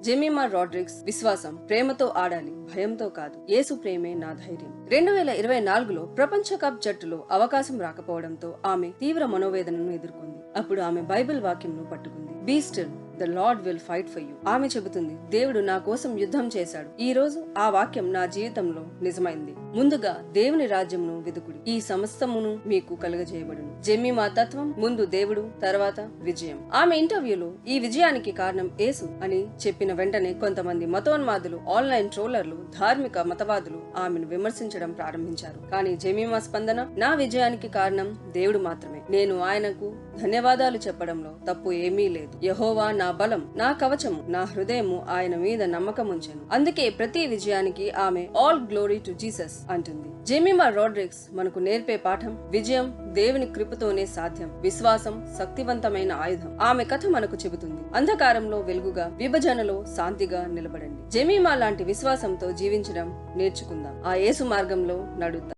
Jemimah Rodrigues విశ్వాసం ప్రేమతో ఆడాలి భయంతో కాదు. యేసు ప్రేమే నా ధైర్యం. రెండు వేల ఇరవై నాలుగులో ప్రపంచ కప్ జట్టులో అవకాశం రాకపోవడంతో ఆమె తీవ్ర మనోవేదనను ఎదుర్కొంది. అప్పుడు ఆమె బైబిల్ వాక్యంను పట్టుకుంది. Be still the Lord will fight for you ఆమె చెబుతుంది దేవుడు నా కోసం యుద్ధం చేశాడు. ఈ రోజు ఆ వాక్యం నా జీవితంలో నిజమైంది. ముందుగా దేవుని రాజ్యమును వెతుకుడి. ఈ సమస్తమును మీకు కలుగజేయబడును. జెమ్మిమా తత్వం ముందు దేవుడు తర్వాత విజయం. ఆమె ఇంటర్వ్యూలో ఈ విజయానికి కారణం యేసు అని చెప్పిన వెంటనే కొంతమంది మతోన్మాదులు ఆన్లైన్ ట్రోలర్లు ధార్మిక మతవాదులు ఆమెను విమర్శించడం ప్రారంభించారు. కానీ జెమిమా స్పందన నా విజయానికి కారణం దేవుడు మాత్రమే. నేను ఆయనకు ధన్యవాదాలు చెప్పడంలో తప్పు ఏమీ లేదు. యహోవా నా బలం నా కవచము నా హృదయము ఆయన మీద నమ్మకం అందుకే ప్రతి విజయానికి ఆమె ఆల్ గ్లోరీ టు జీసస్ అంటుంది. జెమిమా రోడ్రిక్స్ మనకు నేర్పే పాఠం విజయం దేవుని కృపతోనే సాధ్యం విశ్వాసం శక్తివంతమైన ఆయుధం. ఆమె కథ మనకు చెబుతుంది. అంధకారంలో వెలుగుగా విభజనలో శాంతిగా నిలబడండి. జెమిమా లాంటి విశ్వాసంతో జీవించడం నేర్చుకుందాం. ఆ యేసు మార్గంలో నడుద్దాం.